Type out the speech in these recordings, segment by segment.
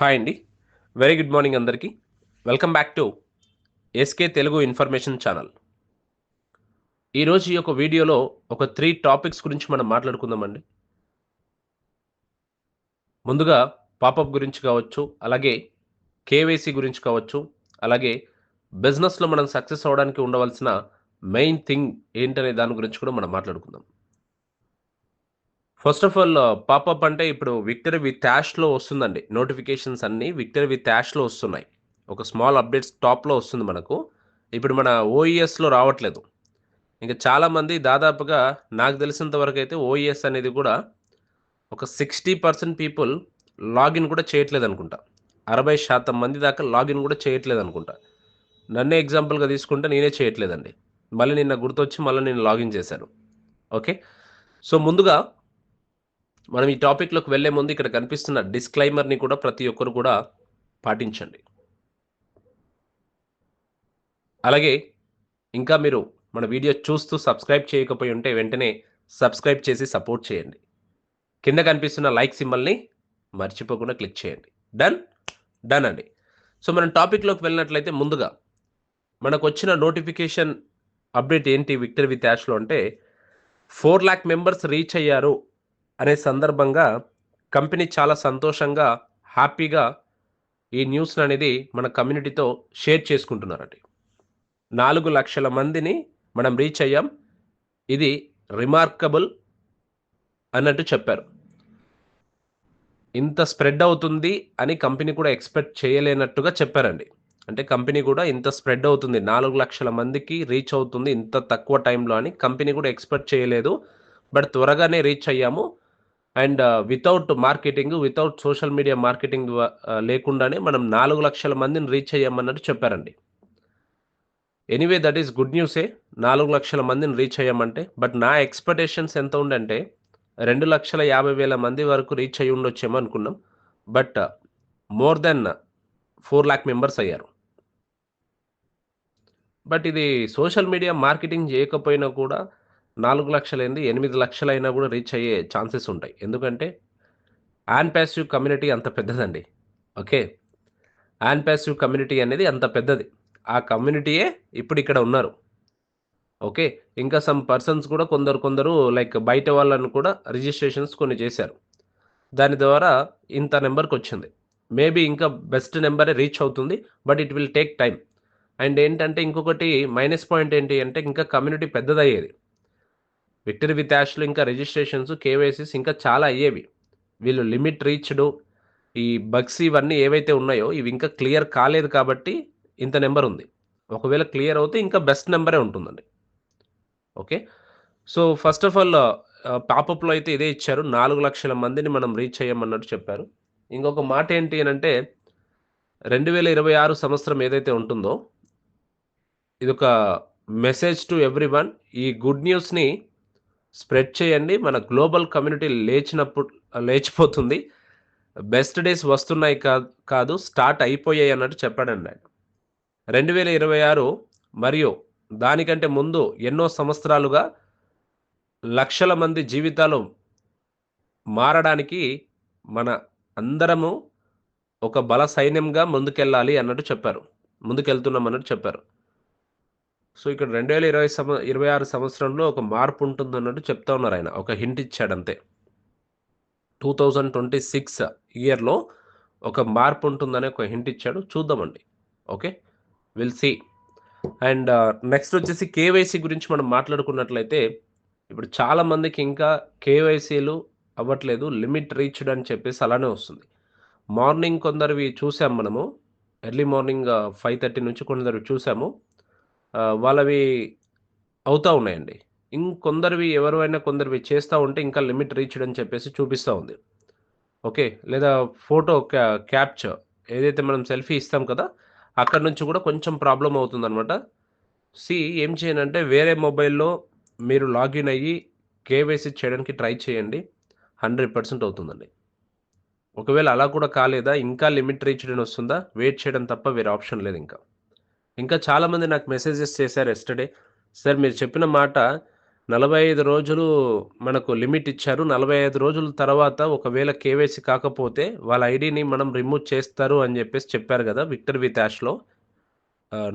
Hi అండి. Very good morning అందరికీ. Welcome back to SK Telugu information channel ఈరోజు ఈ యొక్క వీడియోలో ఒక త్రీ టాపిక్స్ గురించి మనం మాట్లాడుకుందామండి. ముందుగా పాపప్ గురించి కావచ్చు అలాగే కేవైసీ గురించి కావచ్చు అలాగే బిజినెస్లో మనం సక్సెస్ అవ్వడానికి ఉండవలసిన మెయిన్ థింగ్ ఏంటనే దాని గురించి కూడా మనం మాట్లాడుకుందాం. ఫస్ట్ ఆఫ్ ఆల్ పాపప్ అంటే ఇప్పుడు విక్టరీ విత్ యాష్లో వస్తుందండి. నోటిఫికేషన్స్ అన్నీ విక్టరీ విత్ యాష్లో వస్తున్నాయి. ఒక స్మాల్ అప్డేట్స్ టాప్లో వస్తుంది మనకు. ఇప్పుడు మన ఓఈఎస్లో రావట్లేదు. ఇంకా చాలామంది దాదాపుగా నాకు తెలిసినంత వరకు అయితే ఓఈఎస్ అనేది కూడా ఒక సిక్స్టీ పర్సెంట్ పీపుల్ లాగిన్ కూడా చేయట్లేదు అనుకుంటా. అరవై శాతం మంది దాకా లాగిన్ కూడా చేయట్లేదు అనుకుంటా. నన్నే ఎగ్జాంపుల్గా తీసుకుంటే నేనే చేయట్లేదండి. మళ్ళీ నిన్న గుర్తొచ్చి మళ్ళీ నేను లాగిన్ చేశాను. ఓకే సో ముందుగా మనం ఈ టాపిక్లోకి వెళ్ళే ముందు ఇక్కడ కనిపిస్తున్న డిస్క్లైమర్ని కూడా ప్రతి ఒక్కరు కూడా పాటించండి. అలాగే ఇంకా మీరు మన వీడియో చూస్తూ సబ్స్క్రైబ్ చేయకపోయి ఉంటే వెంటనే సబ్స్క్రైబ్ చేసి సపోర్ట్ చేయండి. కింద కనిపిస్తున్న లైక్ సింబల్ని మర్చిపోకుండా క్లిక్ చేయండి. డన్? డన్ అండి. సో మనం టాపిక్లోకి వెళ్ళినట్లయితే ముందుగా మనకు వచ్చిన నోటిఫికేషన్ అప్డేట్ ఏంటి విక్టర్ విత్ యాష్లో అంటే ఫోర్ ల్యాక్ మెంబర్స్ రీచ్ అయ్యారు అనే సందర్భంగా కంపెనీ చాలా సంతోషంగా హ్యాపీగా ఈ న్యూస్ అనేది మన కమ్యూనిటీతో షేర్ చేసుకుంటున్నారండి. నాలుగు లక్షల మందిని మనం రీచ్ అయ్యాం. ఇది రిమార్కబుల్ అన్నట్టు చెప్పారు. ఇంత స్ప్రెడ్ అవుతుంది అని కంపెనీ కూడా ఎక్స్పెక్ట్ చేయలేనట్టుగా చెప్పారండి. అంటే కంపెనీ కూడా ఇంత స్ప్రెడ్ అవుతుంది నాలుగు లక్షల మందికి రీచ్ అవుతుంది ఇంత తక్కువ టైంలో అని కంపెనీ కూడా ఎక్స్పెక్ట్ చేయలేదు. బట్ త్వరగానే రీచ్ అయ్యాము. And without marketing without social media marketing లేకుండానే మనం నాలుగు లక్షల మందిని రీచ్ అయ్యామన్నట్టు చెప్పారండి. ఎనీవే దట్ ఈస్ గుడ్ న్యూసే నాలుగు లక్షల మందిని రీచ్ అయ్యామంటే బట్ నా ఎక్స్పెక్టేషన్స్ ఎంత ఉండంటే రెండు లక్షల యాభై వేల మంది వరకు రీచ్ అయ్యి ఉండొచ్చేమో అనుకున్నాం but more than four lakh members అయ్యారు. బట్ ఇది సోషల్ మీడియా మార్కెటింగ్ చేయకపోయినా కూడా నాలుగు లక్షలైంది ఎనిమిది లక్షలైనా కూడా రీచ్ అయ్యే ఛాన్సెస్ ఉంటాయి. ఎందుకంటే యాన్ ప్యాసివ్ కమ్యూనిటీ అంత పెద్దదండి. ఓకే? యాన్ ప్యాసివ్ కమ్యూనిటీ అనేది అంత పెద్దది. ఆ కమ్యూనిటీయే ఇప్పుడు ఇక్కడ ఉన్నారు. ఓకే? ఇంకా సమ్ పర్సన్స్ కూడా కొందరు కొందరు లైక్ బయట వాళ్ళను కూడా రిజిస్ట్రేషన్స్ కొన్ని చేశారు. దాని ద్వారా ఇంత నెంబర్కి వచ్చింది. మేబీ ఇంకా బెస్ట్ నెంబరే రీచ్ అవుతుంది but it will take time and ఏంటంటే ఇంకొకటి మైనస్ పాయింట్ ఏంటి అంటే ఇంకా కమ్యూనిటీ పెద్దదయ్యేది. విక్టరీ విత్ యాష్లో ఇంకా రిజిస్ట్రేషన్స్ కేవైసీస్ ఇంకా చాలా అయ్యేవి. వీళ్ళు లిమిట్ రీచ్డ్ ఈ బగ్స్ ఇవన్నీ ఏవైతే ఉన్నాయో ఇవి ఇంకా క్లియర్ కాలేదు కాబట్టి ఇంత నెంబర్ ఉంది. ఒకవేళ క్లియర్ అవుతే ఇంకా బెస్ట్ నెంబరే ఉంటుందండి. Okay? So first of all పాపప్లో అయితే ఇదే ఇచ్చారు. నాలుగు లక్షల మందిని మనం రీచ్ అయ్యామన్నట్టు చెప్పారు. ఇంకొక మాట ఏంటి అని అంటే రెండు వేల ఇరవై ఆరు సంవత్సరం ఏదైతే ఉంటుందో ఇది ఒక మెసేజ్ టు ఎవ్రీ వన్ ఈ గుడ్ న్యూస్ని స్ప్రెడ్ చేయండి. మన గ్లోబల్ కమ్యూనిటీ లేచినప్పుడు లేచిపోతుంది. బెస్ట్ డేస్ వస్తున్నాయి కాదు స్టార్ట్ అయిపోయాయి అన్నట్టు చెప్పాడండి ఆయన. రెండు వేల ఇరవై ఆరు మరియు దానికంటే ముందు ఎన్నో సంవత్సరాలుగా లక్షల మంది జీవితాలు మారడానికి మన అందరము ఒక బల సైన్యంగా ముందుకెళ్ళాలి అన్నట్టు చెప్పారు. ముందుకెళ్తున్నాం అన్నట్టు చెప్పారు. సో ఇక్కడ రెండు వేల ఇరవై సంవ ఇరవై ఆరు సంవత్సరంలో ఒక మార్పు ఉంటుంది అన్నట్టు చెప్తా ఉన్నారు ఆయన. ఒక హింట్ ఇచ్చాడు అంతే టూ థౌజండ్ ట్వంటీ సిక్స్ ఇయర్లో ఒక మార్పు ఉంటుందని ఒక హింట్ ఇచ్చాడు. చూద్దామండి. Okay? Will see. And next వచ్చేసి కేవైసీ గురించి మనం మాట్లాడుకున్నట్లయితే ఇప్పుడు చాలా మందికి ఇంకా కేవైసీలు అవ్వట్లేదు లిమిట్ రీచ్డ్ అని చెప్పేసి అలానే వస్తుంది. మార్నింగ్ కొందరివి చూసాం మనము. ఎర్లీ మార్నింగ్ ఫైవ్ థర్టీ నుంచి కొందరు చూసాము. వాళ్ళవి అవుతూ ఉన్నాయండి. ఇంకొందరివి ఎవరైనా కొందరివి చేస్తూ ఉంటే ఇంకా లిమిట్ రీచ్డ్ అని చెప్పేసి చూపిస్తూ ఉంది. ఓకే? లేదా ఫోటో క్యా క్యాప్చర్ ఏదైతే మనం సెల్ఫీ ఇస్తాం కదా అక్కడ నుంచి కూడా కొంచెం ప్రాబ్లం అవుతుంది అనమాట సి ఏం చేయనంటే వేరే మొబైల్లో మీరు లాగిన్ అయ్యి కేవైసీ చేయడానికి ట్రై చేయండి. హండ్రెడ్ పర్సెంట్ అవుతుందండి. ఒకవేళ అలా కూడా కాలేదా? ఇంకా లిమిట్ రీచ్డ్ అని వస్తుందా? వెయిట్ చేయడం తప్ప వేరే ఆప్షన్ లేదు ఇంకా. ఇంకా చాలామంది నాకు మెసేజెస్ చేశారు ఎస్టర్డే సార్ మీరు చెప్పిన మాట నలభై ఐదు రోజులు మనకు లిమిట్ ఇచ్చారు. నలభై ఐదు రోజుల తర్వాత ఒకవేళ కేవైసీ కాకపోతే వాళ్ళ ఐడిని మనం రిమూవ్ చేస్తారు అని చెప్పేసి చెప్పారు కదా విక్టర్ విత్ యాష్లో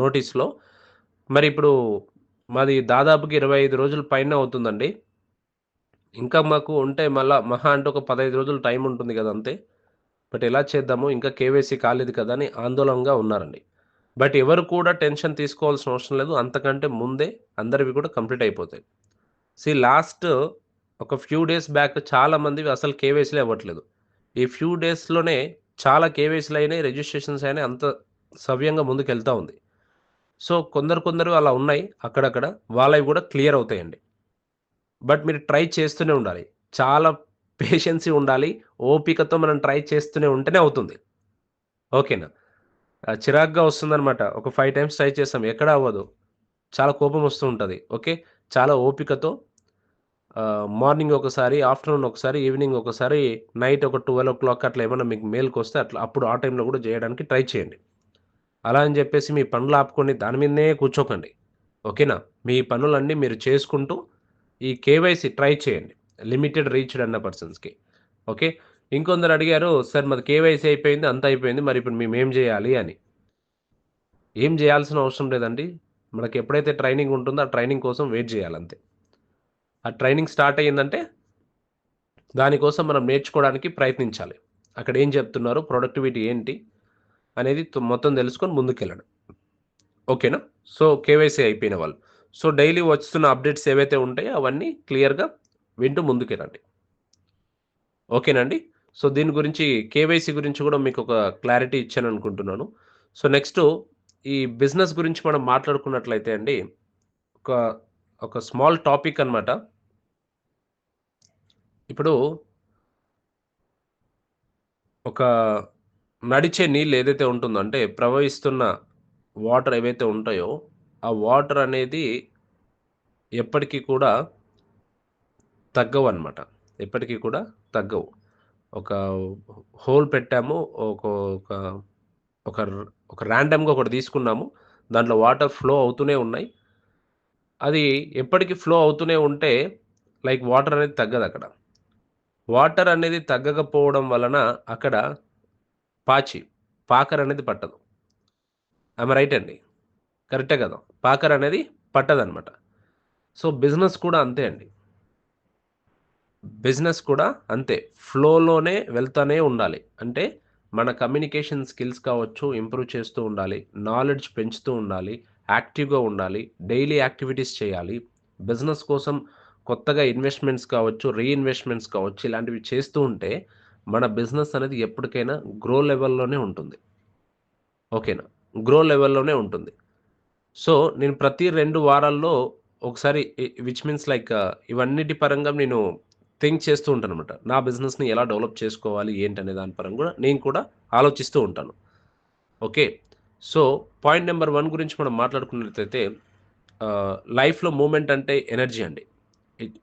నోటీస్లో మరి ఇప్పుడు మాది దాదాపుకి ఇరవై ఐదు రోజుల పైన అవుతుందండి. ఇంకా మాకు ఉంటే మళ్ళా మహా అంటే ఒక పదహైదు రోజులు టైం ఉంటుంది కదా అంతే. బట్ ఎలా చేద్దాము ఇంకా కేవైసీ కాలేదు కదా అని ఆందోళనగా ఉన్నారండి. బట్ ఎవరు కూడా టెన్షన్ తీసుకోవాల్సిన అవసరం లేదు. అంతకంటే ముందే అందరివి కూడా కంప్లీట్ అయిపోతాయి. సి లాస్ట్ ఒక ఫ్యూ డేస్ బ్యాక్ చాలా మందివి అసలు కేవైసీలు ఇవ్వట్లేదు ఈ ఫ్యూ డేస్లోనే చాలా కేవైసీలు అయినాయి రిజిస్ట్రేషన్స్ అయినాయి అంత సవ్యంగా ముందుకు వెళ్తూ ఉంది. సో కొందరు కొందరు అలా ఉన్నాయి. అక్కడక్కడ వాళ్ళవి కూడా క్లియర్ అవుతాయండి. బట్ మీరు ట్రై చేస్తూనే ఉండాలి. చాలా పేషెన్సీ ఉండాలి. ఓపికతో మనం ట్రై చేస్తూనే ఉంటేనే అవుతుంది. ఓకేనా? చిరాగ్గా వస్తుందనమాట ఒక ఫైవ్ టైమ్స్ ట్రై చేస్తాం. ఎక్కడ అవ్వదు. చాలా కోపం వస్తూ ఉంటుంది. ఓకే? చాలా ఓపికతో మార్నింగ్ ఒకసారి ఆఫ్టర్నూన్ ఒకసారి ఈవినింగ్ ఒకసారి నైట్ ఒక ట్వెల్వ్ ఓ క్లాక్ అట్లా ఏమైనా మీకు మేల్కి వస్తే అట్లా అప్పుడు ఆ టైంలో కూడా చేయడానికి ట్రై చేయండి. అలా అని చెప్పేసి మీ పనులు ఆపుకొని దాని మీదనే కూర్చోకండి. ఓకేనా? మీ పనులన్నీ మీరు చేసుకుంటూ ఈ కేవైసీ ట్రై చేయండి. లిమిటెడ్ రీచ్డ్ అన్న పర్సన్స్కి ఓకే? ఇంకొందరు అడిగారు సార్ మాది కేవైసీ అయిపోయింది అంత అయిపోయింది మరి ఇప్పుడు మేము ఏం చేయాలి? అని. ఏం చేయాల్సిన అవసరం లేదండి. మనకి ఎప్పుడైతే ట్రైనింగ్ ఉంటుందో ఆ ట్రైనింగ్ కోసం వెయిట్ చేయాలంతే ఆ ట్రైనింగ్ స్టార్ట్ అయ్యిందంటే దానికోసం మనం నేర్చుకోవడానికి ప్రయత్నించాలి. అక్కడ ఏం చెప్తున్నారు ప్రొడక్టివిటీ ఏంటి అనేది మొత్తం తెలుసుకొని ముందుకెళ్ళడం. ఓకేనా? సో కేవైసీ అయిపోయిన వాళ్ళు. సో డైలీ వస్తున్న అప్డేట్స్ ఏవైతే ఉంటాయో అవన్నీ క్లియర్గా వింటూ ముందుకెళ్ళండి. ఓకేనండి సో దీని గురించి కేవైసీ గురించి కూడా మీకు ఒక క్లారిటీ ఇచ్చాను అనుకుంటున్నాను. సో నెక్స్ట్ ఈ బిజినెస్ గురించి మనం మాట్లాడుకున్నట్లయితే అండి ఒక ఒక స్మాల్ టాపిక్ అన్నమాట. ఇప్పుడు ఒక నడిచే నీళ్ళు ఏదైతే ఉంటుందో అంటే ప్రవహిస్తున్న వాటర్ ఏవైతే ఉంటాయో ఆ వాటర్ అనేది ఎప్పటికీ కూడా తగ్గవు అనమాట ఎప్పటికీ కూడా తగ్గవు. ఒక హోల్ పెట్టాము. ఒక ఒక ఒక ఒక ర్యాండమ్గా ఒకటి తీసుకున్నాము. దాంట్లో వాటర్ ఫ్లో అవుతూనే ఉన్నాయి. అది ఎప్పటికీ ఫ్లో అవుతూనే ఉంటే లైక్ వాటర్ అనేది తగ్గదు అక్కడ. వాటర్ అనేది తగ్గకపోవడం వలన అక్కడ పాచి పాకర్ అనేది పట్టదు. ఆమె రైట్ అండి? కరెక్టే కదా? పాకర్ అనేది పట్టదనమాట సో బిజినెస్ కూడా అంతే అండి. బిజినెస్ కూడా అంతే. ఫ్లోలోనే వెళ్తూనే ఉండాలి. అంటే మన కమ్యూనికేషన్ స్కిల్స్ కావచ్చు ఇంప్రూవ్ చేస్తూ ఉండాలి. నాలెడ్జ్ పెంచుతూ ఉండాలి. యాక్టివ్గా ఉండాలి. డైలీ యాక్టివిటీస్ చేయాలి. బిజినెస్ కోసం కొత్తగా ఇన్వెస్ట్మెంట్స్ కావచ్చు రీఇన్వెస్ట్మెంట్స్ కావచ్చు ఇలాంటివి చేస్తూ ఉంటే మన బిజినెస్ అనేది ఎప్పటికైనా గ్రో లెవెల్లోనే ఉంటుంది. ఓకేనా? గ్రో లెవెల్లోనే ఉంటుంది. సో నేను ప్రతి రెండు వారాల్లో ఒకసారి విచ్ మీన్స్ లైక్ ఇవన్నిటి పరంగా నేను థింక్ చేస్తూ ఉంటాను అనమాట నా బిజినెస్ని ఎలా డెవలప్ చేసుకోవాలి ఏంటనే దాని పరంగా కూడా నేను కూడా ఆలోచిస్తూ ఉంటాను. Okay. So point number one గురించి మనం మాట్లాడుకున్నట్లయితే లైఫ్లో మూమెంట్ అంటే ఎనర్జీ అండి.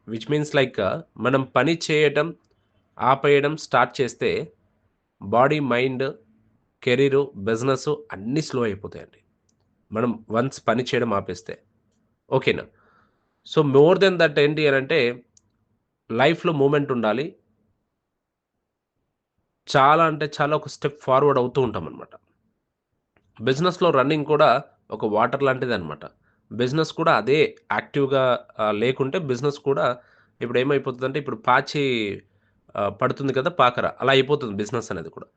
విచ్ మీన్స్ లైక్ మనం పని చేయటం ఆపేయడం స్టార్ట్ చేస్తే బాడీ మైండ్ కెరీరు బిజినెస్ అన్నీ స్లో అయిపోతాయండి. మనం వన్స్ పని చేయడం ఆపేస్తే. ఓకేనా? సో మోర్ దెన్ దట్ ఏంటి అని అంటే లైఫ్లో మూమెంట్ ఉండాలి. చాలా అంటే చాలా ఒక స్టెప్ ఫార్వర్డ్ అవుతూ ఉంటాం అనమాట బిజినెస్లో రన్నింగ్ కూడా ఒక వాటర్ లాంటిది అనమాట బిజినెస్ కూడా అదే యాక్టివ్గా లేకుంటే బిజినెస్ కూడా ఇప్పుడు ఏమైపోతుందంటే ఇప్పుడు పాచి పడుతుంది కదా పాకర అలా అయిపోతుంది బిజినెస్ అనేది కూడా.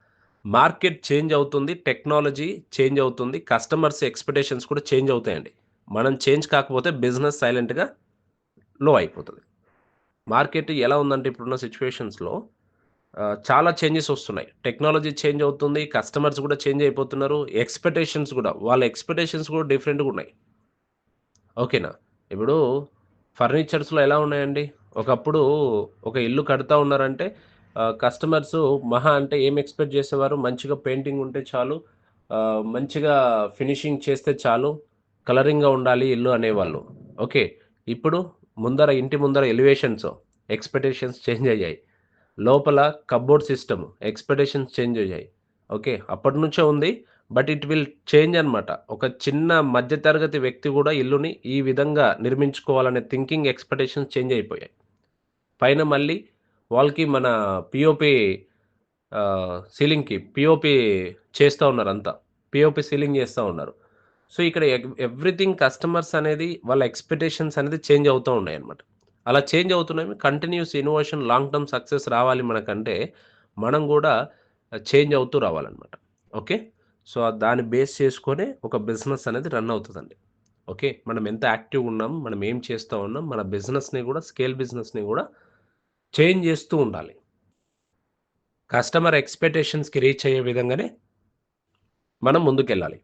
మార్కెట్ చేంజ్ అవుతుంది టెక్నాలజీ చేంజ్ అవుతుంది కస్టమర్స్ ఎక్స్పెక్టేషన్స్ కూడా చేంజ్ అవుతాయండి. మనం చేంజ్ కాకపోతే బిజినెస్ సైలెంట్గా లో అయిపోతుంది. మార్కెట్ ఎలా ఉందంటే ఇప్పుడున్న సిచ్యువేషన్స్లో చాలా చేంజెస్ వస్తున్నాయి. టెక్నాలజీ చేంజ్ అవుతుంది కస్టమర్స్ కూడా చేంజ్ అయిపోతున్నారు ఎక్స్పెక్టేషన్స్ కూడా వాళ్ళ ఎక్స్పెక్టేషన్స్ కూడా డిఫరెంట్గా ఉన్నాయి. ఓకేనా ఇప్పుడు ఫర్నిచర్స్లో ఎలా ఉన్నాయండి? ఒకప్పుడు ఒక ఇల్లు కడతా ఉన్నారంటే కస్టమర్స్ మహా అంటే ఏం ఎక్స్పెక్ట్ చేసేవారు? మంచిగా పెయింటింగ్ ఉంటే చాలు మంచిగా ఫినిషింగ్ చేస్తే చాలు కలరింగ్గా ఉండాలి ఇల్లు అనేవాళ్ళు. ఓకే ఇప్పుడు ముందర ఇంటి ముందర ఎలివేషన్స్ ఎక్స్పెక్టేషన్స్ చేంజ్ అయ్యాయి. లోపల కబోర్డ్ సిస్టమ్ ఎక్స్పెక్టేషన్స్ చేంజ్ అయ్యాయి. ఓకే అప్పటి నుంచే ఉంది బట్ ఇట్ విల్ చేంజ్ అనమాట ఒక చిన్న మధ్యతరగతి వ్యక్తి కూడా ఇల్లుని ఈ విధంగా నిర్మించుకోవాలనే థింకింగ్ ఎక్స్పెక్టేషన్స్ చేంజ్ అయిపోయాయి. పైన మళ్ళీ వాళ్ళకి మన పిఓపి సీలింగ్కి పిఓపి చేస్తూ ఉన్నారు అంతా. పిఓపి సీలింగ్ చేస్తూ ఉన్నారు. సో ఇక్కడ ఎవ్రీథింగ్ కస్టమర్స్ అనేది వాళ్ళ ఎక్స్పెక్టేషన్స్ అనేది చేంజ్ అవుతూ ఉన్నాయి అనమాట అలా చేంజ్ అవుతున్నాయి. Continuous innovation long term success రావాలి మనకంటే మనం కూడా చేంజ్ అవుతూ రావాలన్నమాట. ఓకే? సో దాన్ని బేస్ చేసుకొని ఒక బిజినెస్ అనేది రన్ అవుతుందండి. ఓకే? మనం ఎంత యాక్టివ్ ఉన్నాం మనం ఏం చేస్తూ ఉన్నాం మన బిజినెస్ని కూడా స్కేల్ బిజినెస్ని కూడా చేంజ్ చేస్తూ ఉండాలి. కస్టమర్ ఎక్స్పెక్టేషన్స్కి రీచ్ అయ్యే విధంగానే మనం ముందుకెళ్ళాలి.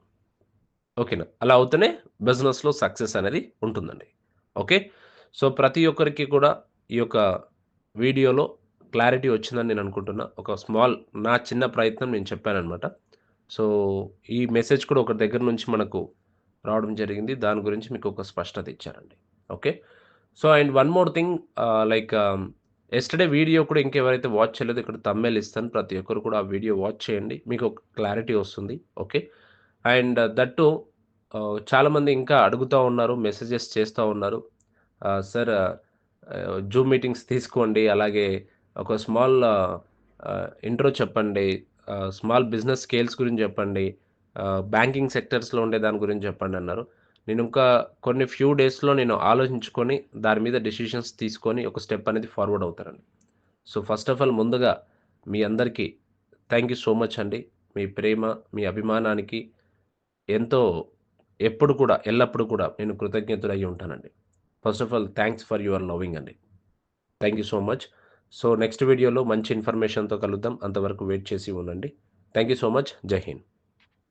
ఓకేనా? అలా అవుతేనే బిజినెస్లో సక్సెస్ అనేది ఉంటుందండి. ఓకే? సో ప్రతి ఒక్కరికి కూడా ఈ యొక్క వీడియోలో క్లారిటీ వచ్చిందని నేను అనుకుంటున్నా. ఒక స్మాల్ నా చిన్న ప్రయత్నం నేను చెప్పానమాట సో ఈ మెసేజ్ కూడా ఒక దగ్గర నుంచి మనకు రావడం జరిగింది. దాని గురించి మీకు ఒక స్పష్టత ఇచ్చారండి. Okay? So and one more thing like yesterday video కూడా ఇంకెవరైతే వాచ్ చేయలేదు ఇక్కడ తమ్మేలు ఇస్తాను. ప్రతి ఒక్కరు కూడా ఆ వీడియో వాచ్ చేయండి. మీకు ఒక క్లారిటీ వస్తుంది. ఓకే? అండ్ దట్టు చాలామంది ఇంకా అడుగుతూ ఉన్నారు మెసేజెస్ చేస్తూ ఉన్నారు. సార్ జూమ్ మీటింగ్స్ తీసుకోండి అలాగే ఒక స్మాల్ ఇంట్రో చెప్పండి స్మాల్ బిజినెస్ స్కేల్స్ గురించి చెప్పండి బ్యాంకింగ్ సెక్టర్స్లో ఉండే దాని గురించి చెప్పండి అన్నారు. నేను ఇంకా కొన్ని ఫ్యూ డేస్లో నేను ఆలోచించుకొని దాని మీద డెసిషన్స్ తీసుకొని ఒక స్టెప్ అనేది ఫార్వర్డ్ అవుతారండి సో ఫస్ట్ ఆఫ్ ఆల్ ముందుగా మీ అందరికీ థ్యాంక్ యూ సో మచ్ అండి. మీ ప్రేమ మీ అభిమానానికి ఎంతో ఎప్పుడు కూడా ఎల్లప్పుడు కూడా నేను కృతజ్ఞతుడై ఉంటానండి. First of all thanks for your loving అండి. Thank you so much so next వీడియోలో మంచి ఇన్ఫర్మేషన్తో కలుద్దాం. అంతవరకు వెయిట్ చేసి ఉండండి. థ్యాంక్ యూ సో మచ్ జై హింద్